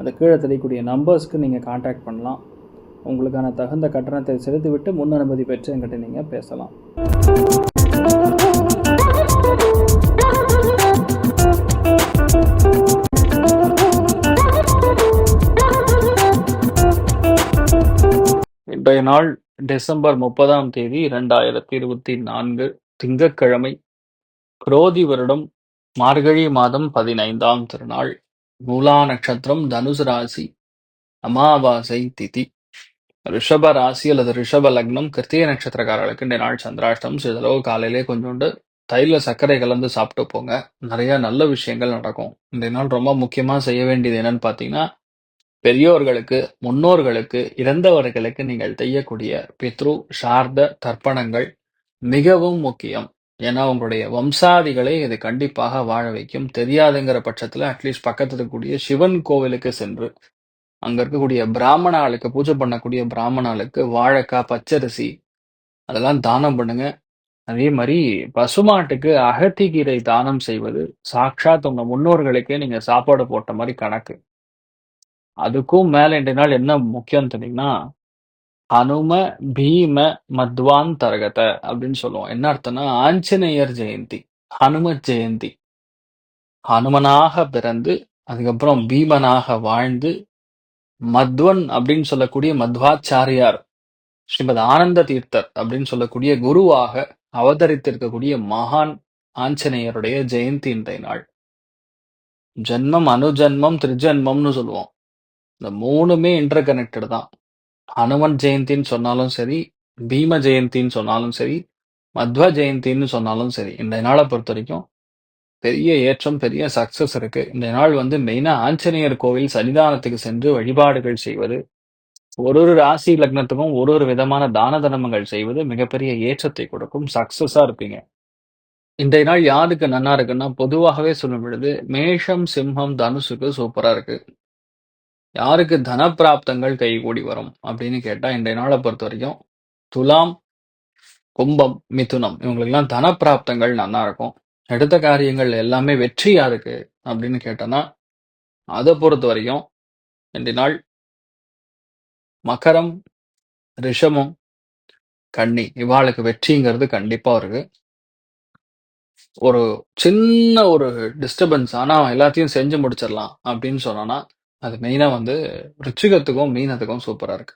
அந்த கீழே தெரியக்கூடிய நம்பர்ஸ்க்கு நீங்கள் காண்டாக்ட் பண்ணலாம். உங்களுக்கான தகுந்த கட்டணத்தை செலுத்திவிட்டு முன் அனுமதி பெற்று என்கிட்ட நீங்கள் பேசலாம். இன்றைய நாள் டிசம்பர் முப்பதாம் தேதி இரண்டாயிரத்தி இருபத்தி நான்கு திங்கட்கிழமை குரோதி வருடம் மார்கழி மாதம் பதினைந்தாம் திருநாள். மூலா நட்சத்திரம் தனுசு ராசி அமாவாசை திதி. ரிஷப ராசி அல்லது ரிஷப லக்னம் கிருத்திய நட்சத்திரக்காரர்களுக்கு இந்த நாள் சந்திராஷ்டம் சிறிதளவு காலையிலே கொஞ்சோண்டு தைல சர்க்கரை கலந்து சாப்பிட்டு போங்க. நிறைய நல்ல விஷயங்கள் நடக்கும். இந்த நாள் ரொம்ப முக்கியமா செய்ய வேண்டியது என்னன்னு பார்த்தீங்கன்னா பெரியோர்களுக்கு முன்னோர்களுக்கு இறந்தவர்களுக்கு நீங்கள் செய்யக்கூடிய பித்ரு சார்த தர்ப்பணங்கள் மிகவும் முக்கியம். ஏன்னா உங்களுடைய வம்சாதிகளை இது கண்டிப்பாக வாழ வைக்கும். தெரியாதுங்கிற பட்சத்தில் அட்லீஸ்ட் பக்கத்தில் இருக்கக்கூடிய சிவன் கோவிலுக்கு சென்று அங்கே இருக்கக்கூடிய பிராமணாளுக்கு பூஜை பண்ணக்கூடிய பிராமண ஆளுக்கு வாழைக்காய் பச்சரிசி அதெல்லாம் தானம் பண்ணுங்க. அதே மாதிரி பசுமாட்டுக்கு அகத்திக்கீரை தானம் செய்வது சாட்சாத் உங்க முன்னோர்களுக்கு நீங்க சாப்பாடு போட்ட மாதிரி கணக்கு. அதுக்கும் மேல இன்றைய நாள் என்ன முக்கியம் தெரியுங்கன்னா ஹனும பீம மத்வாந்தரகத அப்படின்னு சொல்லுவோம். என்ன அர்த்தம்னா ஆஞ்சநேயர் ஜெயந்தி ஹனும ஜெயந்தி. ஹனுமனாக பிறந்து அதுக்கப்புறம் பீமனாக வாழ்ந்து மத்வன் அப்படின்னு சொல்லக்கூடிய மத்வாச்சாரியார் ஸ்ரீமத் ஆனந்த தீர்த்தர் அப்படின்னு சொல்லக்கூடிய குருவாக அவதரித்திருக்கக்கூடிய மகான் ஆஞ்சநேயருடைய ஜெயந்தி இன்றைய நாள். ஜென்மம் அனுஜன்மம் திருஜென்மம்னு சொல்லுவோம். இந்த மூணுமே இன்டர் கனெக்டட் தான். ஹனுமன் ஜெயந்தின்னு சொன்னாலும் சரி பீம ஜெயந்தின்னு சொன்னாலும் சரி மத்வ ஜெயந்தின்னு சொன்னாலும் சரி இந்த நாளை பொறுத்த வரைக்கும் பெரிய ஏற்றம் பெரிய சக்சஸ் இருக்கு. இந்த நாள் வந்து மெயினா ஆஞ்சநேயர் கோவில் சன்னிதானத்துக்கு சென்று வழிபாடுகள் செய்வது ஒரு ஒரு ராசி லக்னத்துக்கும் ஒரு ஒரு விதமான தான தர்மங்கள் செய்வது மிகப்பெரிய ஏற்றத்தை கொடுக்கும் சக்சஸா இருப்பீங்க. இன்றைய நாள் யாருக்கு நன்னா இருக்குன்னா பொதுவாகவே சொல்லும் பொழுது மேஷம் சிம்மம் தனுசுக்கு சூப்பரா இருக்கு. யாருக்கு தனப்பிராப்தங்கள் கைகூடி வரும் அப்படின்னு கேட்டா இன்றைய நாளை பொறுத்த வரைக்கும் துலாம் கும்பம் மிதுனம். இவங்களுக்கெல்லாம் தனப்பிராப்தங்கள் நல்லா இருக்கும். எடுத்த காரியங்கள் எல்லாமே வெற்றியா இருக்கு அப்படின்னு கேட்டோன்னா அதை பொறுத்த வரைக்கும் இன்றைய நாள் மகரம் ரிஷமம் கன்னி. இவாளுக்கு வெற்றிங்கிறது கண்டிப்பா இருக்கு ஒரு சின்ன ஒரு டிஸ்டர்பன்ஸ் ஆனா எல்லாத்தையும் செஞ்சு முடிச்சிடலாம் அப்படின்னு சொன்னோம்னா அது மெயினா வந்து ருச்சிகத்துக்கும் மீனத்துக்கும் சூப்பரா இருக்கு.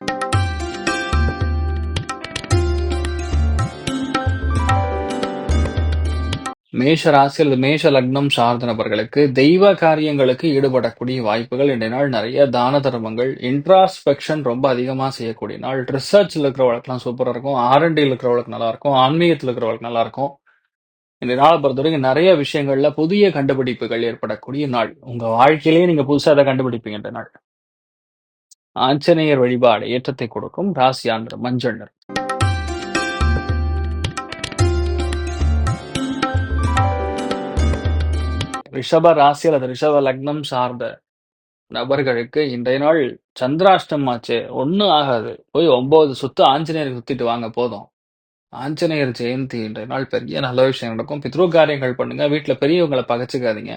மேஷ ராசி அல்லது மேஷ லக்னம் சார்ந்த நபர்களுக்கு தெய்வ காரியங்களுக்கு ஈடுபடக்கூடிய வாய்ப்புகள் இன்றைய நாள் நிறைய தான தர்மங்கள் இன்ட்ராஸ்பெக்ஷன் ரொம்ப அதிகமா செய்யக்கூடிய நாள் ரிசர்ச்ல இருக்கிறவங்களுக்குலாம் சூப்பரா இருக்கும். ஆர்என்டியில் இருக்கிறவங்களுக்கு நல்லா இருக்கும். ஆன்மீகத்தில் இருக்கிறவங்களுக்கு நல்லா இருக்கும். இந்த நாளை பொறுத்த வரைக்கும் நிறைய விஷயங்கள்ல புதிய கண்டுபிடிப்புகள் ஏற்படக்கூடிய நாள். உங்க வாழ்க்கையிலேயே நீங்க புதுசா அதை கண்டுபிடிப்பீங்க இந்த நாள்? ஆஞ்சநேயர் வழிபாடு ஏற்றத்தை கொடுக்கும் ராசி மஞ்சள் நிறம். ரிஷப ராசி அல்லது ரிஷப லக்னம் சார்ந்த நபர்களுக்கு இன்றைய நாள் சந்திராஷ்டம் ஆச்சு. ஒன்றும் ஆகாது. போய் ஒன்பது சுத்து ஆஞ்சநேயருக்கு சுத்திட்டு வாங்க போதும். ஆஞ்சநேயர் ஜெயந்தி என்ற நாள் பெரிய நல்ல விஷயம் நடக்கும். பித்ரு காரியங்கள் பண்ணுங்க. வீட்டில் பெரியவங்களை பகச்சுக்காதீங்க.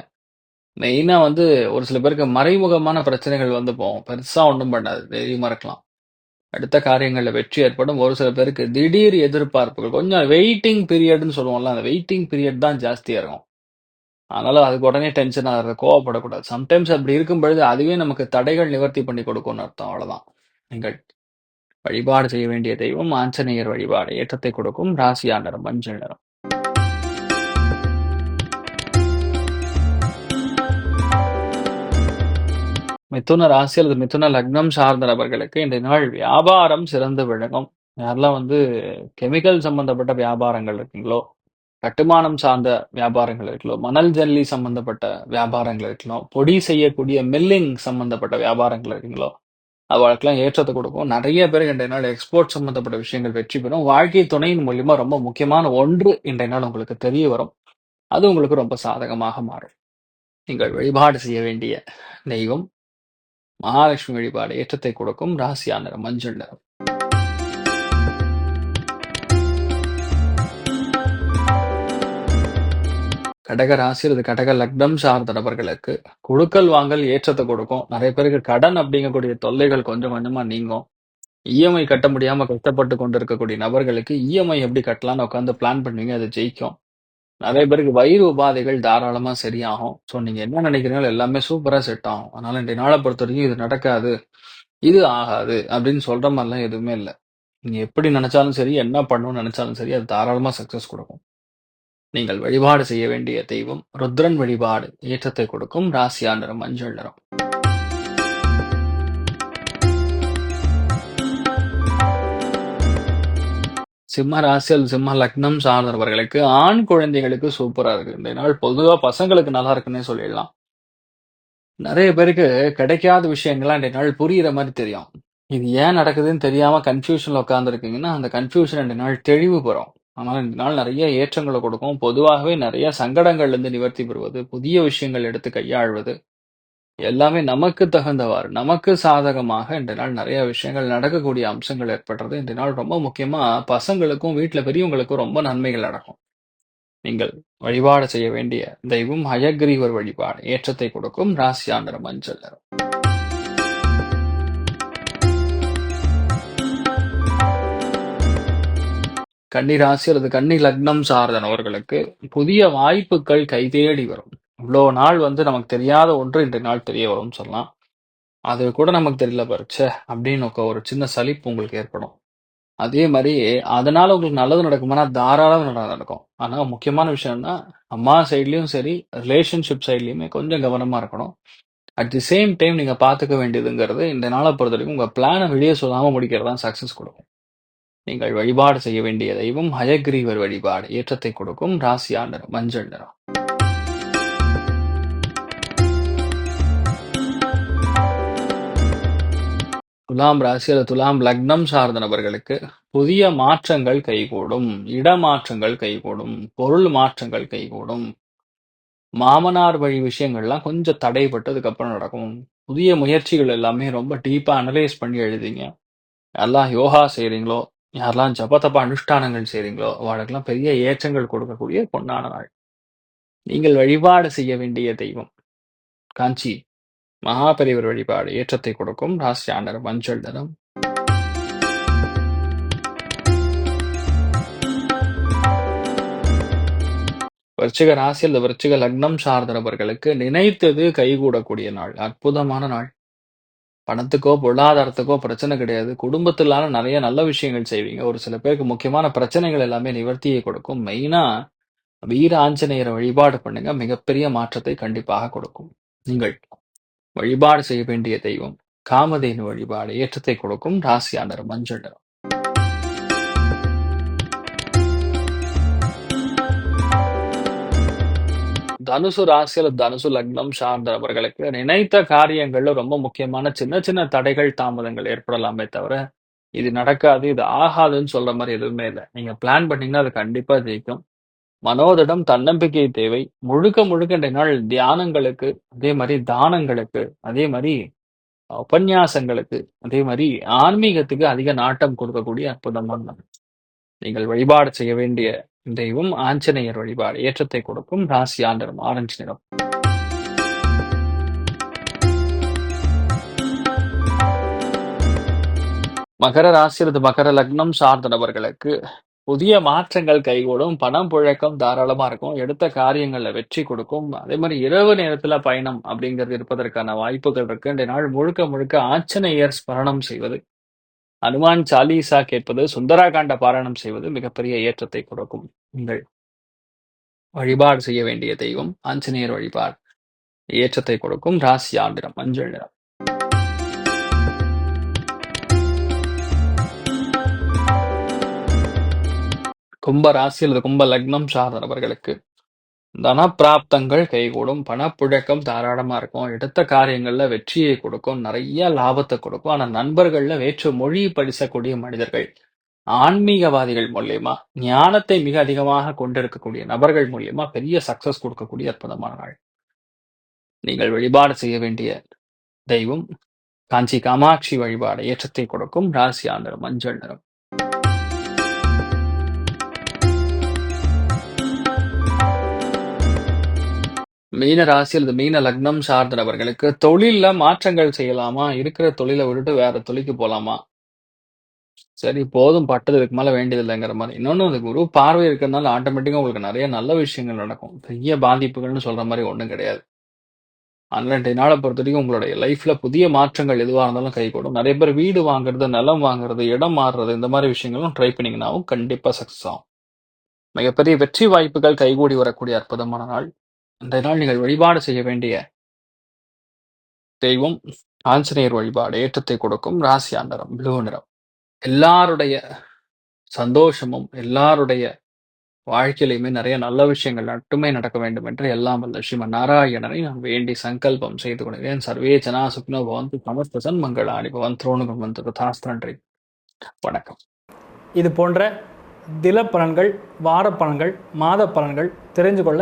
மெயினாக வந்து ஒரு சில பேருக்கு மறைமுகமான பிரச்சனைகள் வந்து போகும். பெருசாக ஒன்றும் பண்ணாது. தைரியமா இருக்கலாம் அடுத்த காரியங்களில் வெற்றி ஏற்படும். ஒரு சில பேருக்கு திடீர் எதிர்பார்ப்புகள். கொஞ்சம் வெயிட்டிங் பீரியட்னு சொல்லுவோம்ல அந்த வெயிட்டிங் பீரியட் தான் ஜாஸ்தியாக இருக்கும். அதனால அதுக்கு உடனே டென்ஷன் ஆகிறது கோவப்படக்கூடாது. சம்டைம்ஸ் அப்படி இருக்கும் பொழுது அதுவே நமக்கு தடைகள் நிவர்த்தி பண்ணி கொடுக்கும்னு அர்த்தம். அவ்வளோதான் நீங்கள் வழிபாடு செய்ய வேண்டிய தெய்வம் ஆஞ்சநேயர் வழிபாடு. ஏற்றத்தை கொடுக்கும் ராசியா நிறம் மஞ்சள் நிறம். மிதுன ராசி அல்லது மிதுன லக்னம் சார்ந்த நபர்களுக்கு இந்த நாள் வியாபாரம் சிறந்து விளங்கும். யாரெல்லாம் வந்து கெமிக்கல் சம்பந்தப்பட்ட வியாபாரங்கள் இருக்கீங்களோ கட்டுமானம் சார்ந்த வியாபாரங்கள் இருக்கலாம், மணல் ஜல்லி சம்பந்தப்பட்ட வியாபாரங்கள் இருக்கலாம், பொடி செய்யக்கூடிய மில்லிங் சம்பந்தப்பட்ட வியாபாரங்கள் இருக்குங்களோ, அவளுக்கெல்லாம் ஏற்றத்தை கொடுக்கும். நிறைய பேர் இன்றைய நாள் எக்ஸ்போர்ட் சம்பந்தப்பட்ட விஷயங்கள் வெற்றி பெறும். வாழ்க்கை துணையின் மூலியமா ரொம்ப முக்கியமான ஒன்று இன்றைய நாள் உங்களுக்கு தெரிய வரும். அது உங்களுக்கு ரொம்ப சாதகமாக மாறும். நீங்கள் வழிபாடு செய்ய வேண்டிய தெய்வம் மகாலட்சுமி வழிபாடு ஏற்றத்தை கொடுக்கும். ராசியா நிறம் மஞ்சள் நிறம். கடக ராசி அல்லது கடக லக்னம் சார்ந்த நபர்களுக்கு குடுக்கல் வாங்கல் ஏற்றத்தை கொடுக்கும். நிறைய பேருக்கு கடன் அப்படிங்கக்கூடிய தொல்லைகள் கொஞ்சம் கொஞ்சமா நீங்கும். இஎம்ஐ கட்ட முடியாம கஷ்டப்பட்டு கொண்டிருக்கக்கூடிய நபர்களுக்கு இஎம்ஐ எப்படி கட்டலாம்னு உட்காந்து பிளான் பண்ணுவீங்க. அது ஜெயிக்கும். நிறைய பேருக்கு வயிறு உபாதைகள் தாராளமா சரியாகும். ஸோ நீங்க என்ன நினைக்கிறீங்களோ எல்லாமே சூப்பரா செட் ஆகும். அதனால இன்றைய நாளை பொறுத்த வரைக்கும் இது நடக்காது, இது ஆகாது அப்படின்னு சொல்ற மாதிரிலாம் எதுவுமே இல்லை நீங்க எப்படி நினைச்சாலும் சரி, என்ன பண்ணணும்னு நினைச்சாலும் சரி, அது தாராளமா சக்சஸ் கொடுக்கும். நீங்கள் வழிபாடு செய்ய வேண்டிய தெய்வம் ருத்ரன் வழிபாடு ஏற்றத்தை கொடுக்கும். ராசியா நிறம் மஞ்சள் நிறம். சிம்ம ராசியல் சிம்ம லக்னம் சார்ந்தவர்களுக்கு ஆண் குழந்தைகளுக்கு சூப்பரா இருக்கு. இந்த நாள் பொதுவா பசங்களுக்கு நல்லா இருக்குன்னே சொல்லிடலாம். நிறைய பேருக்கு கிடைக்காத விஷயங்கள்லாம் இந்த நாள் புரியிற மாதிரி தெரியும். இது ஏன் நடக்குதுன்னு தெரியாம கன்ஃபியூஷன்ல உட்காந்துருக்கீங்கன்னா அந்த கன்ஃபியூஷன் ரெண்டு நாள் தெளிவு பெறும். ஆனால் இந்த நாள் நிறைய ஏற்றங்களை கொடுக்கும். பொதுவாகவே நிறைய சங்கடங்கள்ல இருந்து நிவர்த்தி பெறுவது, புதிய விஷயங்கள் எடுத்து கையாள்வது, எல்லாமே நமக்கு தகுந்தவாறு, நமக்கு சாதகமாக இன்றைய நாள் நிறைய விஷயங்கள் நடக்கக்கூடிய அம்சங்கள் ஏற்படுறது. இன்றைய நாள் ரொம்ப முக்கியமா பசங்களுக்கும், வீட்டில் பெரியவங்களுக்கும் ரொம்ப நன்மைகள் நடக்கும். நீங்கள் வழிபாடு செய்ய வேண்டிய தெய்வம் ஹயக்ரீவர் வழிபாடு ஏற்றத்தை கொடுக்கும். ராசியா மஞ்சள் நிறம். கன்னி ராசி அல்லது கன்னி லக்னம் சார்ந்த நபர்களுக்கு புதிய வாய்ப்புகள் கைதேடி வரும். இவ்வளோ நாள் வந்து நமக்கு தெரியாத ஒன்று இன்றைய நாள் தெரிய வரும்னு சொல்லலாம். அது கூட நமக்கு தெரியல பாரு, அப்படின்னு ஒரு சின்ன சலிப்பு உங்களுக்கு ஏற்படும். அதே மாதிரி அதனால உங்களுக்கு நல்லது நடக்குமானா, தாராளம் நடக்கும். ஆனால் முக்கியமான விஷயம்னா அம்மா சைட்லயும் சரி, ரிலேஷன்ஷிப் சைட்லயுமே கொஞ்சம் கவனமா இருக்கணும். அட் தி சேம் டைம் நீங்க பார்த்துக்க வேண்டியதுங்கிறது இந்த நாள பொறுத்தவரைக்கும் உங்க பிளானை வெளியே சொல்லாம முடிக்கிறது தான் சக்சஸ் கொடுக்கும். நீங்கள் வழிபாடு செய்ய வேண்டிய தெய்வம் ஹயக்ரீவர் வழிபாடு ஏற்றத்தை கொடுக்கும். ராசியா நிறம் மஞ்சள் நிறம். துலாம் ராசி அல்லது துலாம் லக்னம் சார்ந்த நபர்களுக்கு புதிய மாற்றங்கள் கைகூடும். இடமாற்றங்கள் கைகூடும். பொருள் மாற்றங்கள் கைகூடும். மாமனார் வழி விஷயங்கள்லாம் கொஞ்சம் தடைப்பட்டு அதுக்கப்புறம் நடக்கும். புதிய முயற்சிகள் எல்லாமே ரொம்ப டீப்பா அனலைஸ் பண்ணி எழுதிங்க. நல்லா யோகா செய்கிறீங்களோ யாரெல்லாம் ஜபதப அனுஷ்டானங்கள் செய்றீங்களோ, அவளுக்கெல்லாம் பெரிய ஏற்றங்கள் கொடுக்கக்கூடிய பொன்னான நாள். நீங்கள் வழிபாடு செய்ய வேண்டிய தெய்வம் காஞ்சி மகாபெரிவர் வழிபாடு ஏற்றத்தை கொடுக்கும். ராசி நிறம் மஞ்சள் நிறம். விருச்சிக ராசி அல்லது விருச்சிக லக்னம் சார்ந்த நபர்களுக்கு நினைத்தது கைகூடக்கூடிய நாள். அற்புதமான நாள். பணத்துக்கோ, பொருளாதாரத்துக்கோ பிரச்சனை கிடையாது. குடும்பத்திலான நிறைய நல்ல விஷயங்கள் செய்வீங்க. ஒரு சில பேருக்கு முக்கியமான பிரச்சனைகள் எல்லாமே நிவர்த்தியை கொடுக்கும். மெயினா வீர ஆஞ்சநேயரை வழிபாடு பண்ணுங்க. மிகப்பெரிய மாற்றத்தை கண்டிப்பாக கொடுக்கும். நீங்கள் வழிபாடு செய்ய வேண்டிய தெய்வம் காமதேனு வழிபாடு ஏற்றத்தை கொடுக்கும். ராசியா மஞ்சள் நிறம். தனுசு ராசி தனுசு லக்னம் சார்ந்தவர்களுக்கு நினைத்த காரியங்கள்ல ரொம்ப முக்கியமான சின்ன சின்ன தடைகள், தாமதங்கள் ஏற்படலாமே தவிர, இது நடக்காது, இது ஆகாதுன்னு சொல்ற மாதிரி எதுவுமே இல்லை நீங்க பிளான் பண்ணீங்கன்னா அது கண்டிப்பா ஜெயிக்கும். மனோதிடம், தன்னம்பிக்கை தேவை. முழுக்க முழுக்க நாள் தியானங்களுக்கு, அதே மாதிரி தானங்களுக்கு, அதே மாதிரி உபன்யாசங்களுக்கு, அதே மாதிரி ஆன்மீகத்துக்கு அதிக நாட்டம் கொடுக்கக்கூடிய அற்புதமான நீங்கள் வழிபாடு செய்ய வேண்டிய தெய்வம் ஆஞ்சநேயர் வழிபாடு ஏற்றத்தை கொடுக்கும். ராசி ஆண்டரும் ஆரஞ்சு நிறம். மகர ராசி அல்லது மகர லக்னம் சார்ந்த நபர்களுக்கு புதிய மாற்றங்கள் கைகூடும். பணம் புழக்கம் தாராளமா இருக்கும். எடுத்த காரியங்கள்ல வெற்றி கொடுக்கும். அதே மாதிரி இரவு நேரத்துல பயணம் அப்படிங்கிறது இருப்பதற்கான வாய்ப்புகள் இருக்கு. இந்த நாள் முழுக்க முழுக்க ஆஞ்சநேயர் ஸ்மரணம் செய்வது, அனுமான் சாலீசா கேட்பது, சுந்தராகாண்ட பாராயணம் செய்வது மிகப்பெரிய ஏற்றத்தை கொடுக்கும். நீங்கள் வழிபாடு செய்ய வேண்டிய தெய்வம் ஆஞ்சநேயர் வழிபாடு ஏற்றத்தை கொடுக்கும். ராசி ஆந்திரம் மஞ்சள் நிறம். கும்ப ராசி அல்லது கும்ப லக்னம் சார்ந்த தனப்பிராப்தங்கள் தன பிராப்தங்கள் கைகூடும் பணப்புழக்கம் தாராளமா இருக்கும் எடுத்த காரியங்கள்ல வெற்றியை கொடுக்கும் நிறைய லாபத்தை கொடுக்கும். ஆனா நண்பர்கள்ல வேற்று மொழி படிசக்கூடிய மனிதர்கள் ஆன்மீகவாதிகள் மூலியமா ஞானத்தை மிக அதிகமாக கொண்டிருக்கக்கூடிய நபர்கள் மூலியமா பெரிய சக்சஸ் கொடுக்கக்கூடிய அற்புதமான நாள். நீங்கள் வழிபாடு செய்ய வேண்டிய தெய்வம் காஞ்சி காமாட்சி வழிபாடு ஏற்றத்தை கொடுக்கும் ராசியா நிறம் மஞ்சள் நிறம். மீன ராசி அல்லது மீன லக்னம் சார்ந்த நபர்களுக்கு தொழில்ல மாற்றங்கள் செய்யலாமா? இருக்கிற தொழிலை விட்டுட்டு வேற தொழிலுக்கு போலாமா? சரி போதும். பட்டது இதுக்கு மேல வேண்டியது இல்லைங்கிற மாதிரி. இன்னொன்னு அந்த குரு பார்வை இருக்கிறதுனால ஆட்டோமேட்டிக்கா உங்களுக்கு நிறைய நல்ல விஷயங்கள் நடக்கும். பெரிய பாதிப்புகள்னு சொல்ற மாதிரி ஒண்ணும் கிடையாது. அன்றைய நாளை பொறுத்த வரைக்கும் உங்களுடைய லைஃப்ல புதிய மாற்றங்கள் எதுவாக இருந்தாலும் கைகூடும் நிறைய பேர் வீடு வாங்குறது நிலம் வாங்குறது இடம் மாறுறது இந்த மாதிரி விஷயங்களும் ட்ரை பண்ணீங்கன்னாவும் கண்டிப்பா சக்சஸ் ஆகும். மிகப்பெரிய வெற்றி வாய்ப்புகள் கைகூடி வரக்கூடிய அற்புதமான நாள். அந்த நாள் நீங்கள் வழிபாடு செய்ய வேண்டிய தெய்வம் ஆஞ்சநேயர் வழிபாடு ஏற்றத்தை கொடுக்கும் ராசியா நிறம் ப்ளூ நிறம். எல்லாருடைய சந்தோஷமும் எல்லாருடைய வாழ்க்கையிலையுமே நிறைய நல்ல விஷயங்கள் மட்டுமே நடக்க வேண்டும் என்று எல்லாம் வல்ல ஸ்ரீமன் நாராயணனை நான் வேண்டி சங்கல்பம் செய்து கொள்கிறேன். சர்வே ஜனா சுக்னோ பவந்து சமஸ்தசன் மங்களாணி பவன் துரோணுகம் வந்து ததாஸ்திரன்றி வணக்கம். இது போன்ற தில பலன்கள் வார பலன்கள் மாத பலன்கள் தெரிஞ்சு கொள்ள